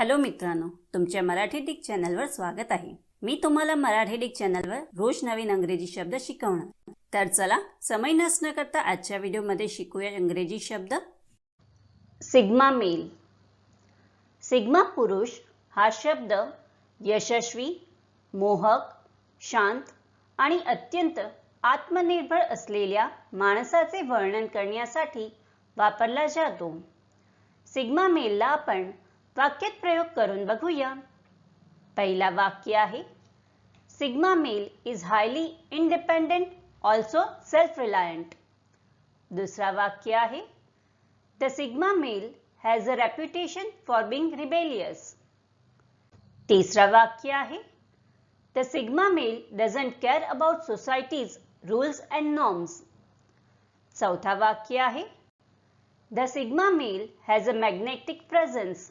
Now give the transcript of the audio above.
Hello मित्रांनो तुमच्या Marathi Dick चॅनलवर स्वागत आहे. मी तुम्हाला मराठी डिक चॅनलवर रोज नवीन अंग्रेजी शब्द शिकवणार. तर चला समय नसणं करता आजच्या व्हिडिओमध्ये शिकूया इंग्रजी शब्द. Sigma male. सिग्मा पुरुष हा शब्द यशस्वी मोहक शांत आणि अत्यंत आत्मनिर्भर असलेल्या माणसाचे वर्णन करण्यासाठी वापरला जातो. सिग्मा मेलला आपण वाक्यात प्रयोग करून बघूया. पहिला वाक्य आहे sigma male is highly independent also self reliant दुसरा वाक्य आहे the sigma male has a reputation for being rebellious. तिसरा वाक्य आहे the sigma male doesn't care about society's rules and norms. चौथा वाक्य आहे the sigma male has a magnetic presence